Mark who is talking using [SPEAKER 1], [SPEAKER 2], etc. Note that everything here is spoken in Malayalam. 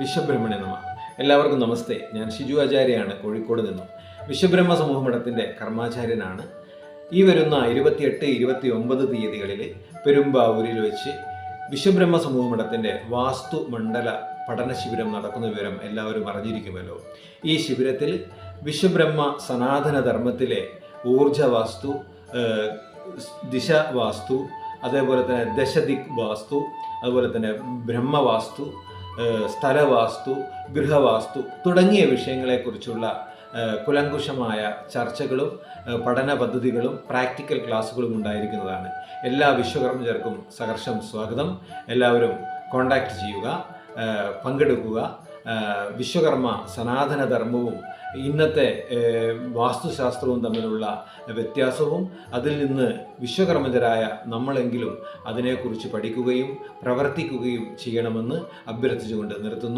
[SPEAKER 1] വിശ്വബ്രഹ്മണ്യ നമ. എല്ലാവർക്കും നമസ്തേ. ഞാൻ ഷിജു ആചാര്യയാണ് കോഴിക്കോട് നിന്നും. വിശ്വബ്രഹ്മ സമൂഹമഠത്തിന്റെ കർമാചാര്യനാണ്. ഈ വരുന്ന ഇരുപത്തിയെട്ട് ഇരുപത്തി ഒമ്പത് തീയതികളിൽ പെരുമ്പാവൂരിൽ വെച്ച് വിശ്വബ്രഹ്മ സമൂഹമഠത്തിന്റെ വാസ്തു മണ്ഡല പഠന ശിബിരം നടക്കുന്ന വിവരം എല്ലാവരും അറിഞ്ഞിരിക്കുമല്ലോ. ഈ ശിബിരത്തിൽ വിശ്വബ്രഹ്മ സനാതന ധർമ്മത്തിലെ ദിശ വാസ്തു അതേപോലെ തന്നെ ദശദിക് വാസ്തു അതുപോലെ തന്നെ ബ്രഹ്മവാസ്തു സ്ഥലവാസ്തു ഗൃഹവാസ്തു തുടങ്ങിയ വിഷയങ്ങളെക്കുറിച്ചുള്ള കുലങ്കുശമായ ചർച്ചകളും പഠന പദ്ധതികളും പ്രാക്ടിക്കൽ ക്ലാസ്സുകളും ഉണ്ടായിരിക്കുന്നതാണ്. എല്ലാ വിശ്വകർമ്മചർക്കും സഹർഷം സ്വാഗതം. എല്ലാവരും കോണ്ടാക്ട് ചെയ്യുക പങ്കെടുക്കുക. വിശ്വകർമ്മ സനാതനധർമ്മവും ഇന്നത്തെ വാസ്തുശാസ്ത്രവും തമ്മിലുള്ള വ്യത്യാസവും അതിൽ നിന്ന് വിശ്വകർമ്മജരായ നമ്മളെങ്കിലും അതിനെക്കുറിച്ച് പഠിക്കുകയും പ്രവർത്തിക്കുകയും ചെയ്യണമെന്ന് അഭ്യർത്ഥിച്ചുകൊണ്ട് നിർത്തുന്നു.